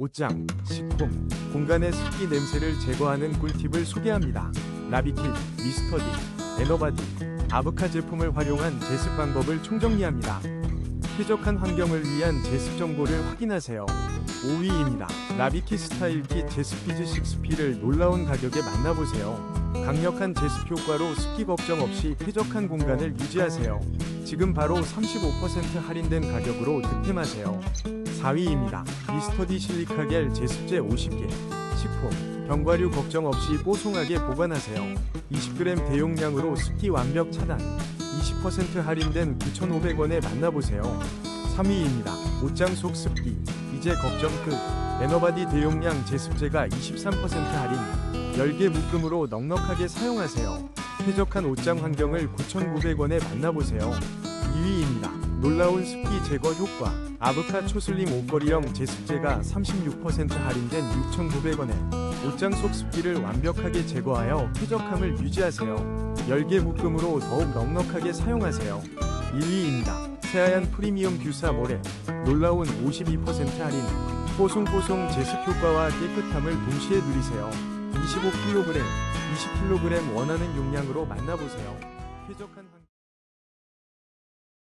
옷장, 식품, 공간의 습기 냄새를 제거하는 꿀팁을 소개합니다. 라비킷, 미스터디, 에너바디, 아브카 제품을 활용한 제습 방법을 총정리합니다. 쾌적한 환경을 위한 제습 정보를 확인하세요. 5위입니다. 라비킷 스타일킷 제습피즈 6P를 놀라운 가격에 만나보세요. 강력한 제습 효과로 습기 걱정 없이 쾌적한 공간을 유지하세요. 지금 바로 35% 할인된 가격으로 득템하세요. 4위입니다. 미스터디 실리카겔 제습제 50개. 식품, 견과류 걱정 없이 뽀송하게 보관하세요. 20g 대용량으로 습기 완벽 차단. 20% 할인된 9,500원에 만나보세요. 3위입니다. 옷장 속 습기. 이제 걱정 끝. 에너바디 대용량 제습제가 23% 할인. 10개 묶음으로 넉넉하게 사용하세요. 쾌적한 옷장 환경을 9,900원에 만나보세요. 2위입니다. 놀라운 습기 제거 효과. 아브카 초슬림 옷걸이형 제습제가 36% 할인된 6,900원에 옷장 속 습기를 완벽하게 제거하여 쾌적함을 유지하세요. 10개 묶음으로 더욱 넉넉하게 사용하세요. 1위입니다. 새하얀 프리미엄 뷰사 모래. 놀라운 52% 할인. 뽀송뽀송 제습 효과와 깨끗함을 동시에 누리세요. 25kg, 20kg 원하는 용량으로 만나보세요. 쾌적한 환-